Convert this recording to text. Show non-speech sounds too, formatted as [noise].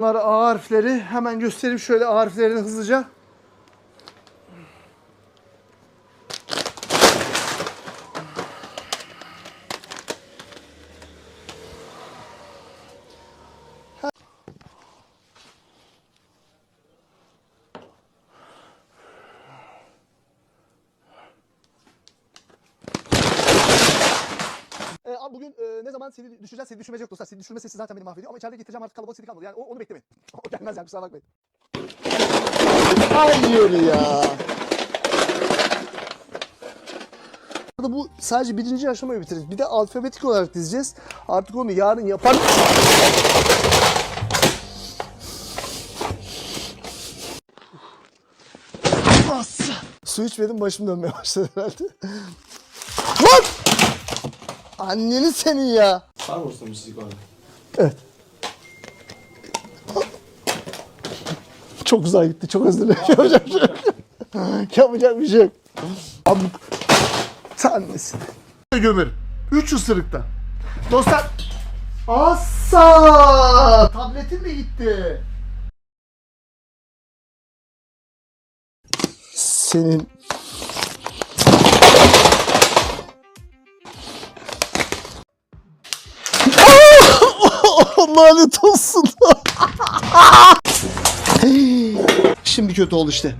Bunlar A harfleri. Hemen göstereyim şöyle A harflerini hızlıca. Abi bugün e, ne zaman seni düşeceğiz, seni düşürmeyecek dostlar. Seni düşürme sesi zaten beni mahvediyor ama içeride getireceğim artık kalabalık seni kalmadı. Yani o- onu beklemeyin. [laughs] o gelmez yani kusura bakmayın. Hayır ya. Bu sadece birinci aşamayı bitiririz. Bir de alfabetik olarak dizeceğiz. Artık onu yarın yapar. Su içmedim başım dönmeye başladı herhalde. Lan! Anneni senin ya. Var mı ustam çizik var? Evet. Çok uzağa gitti. Çok özür dilerim. [laughs] Yapacak bir şey yok. Yapacak bir şey yok. Abi tanesi. Gömür. Üç ısırıkta. Dostlar. Asa! Tabletin mi gitti? Senin Lanet olsun. [laughs] Şimdi kötü oldu işte.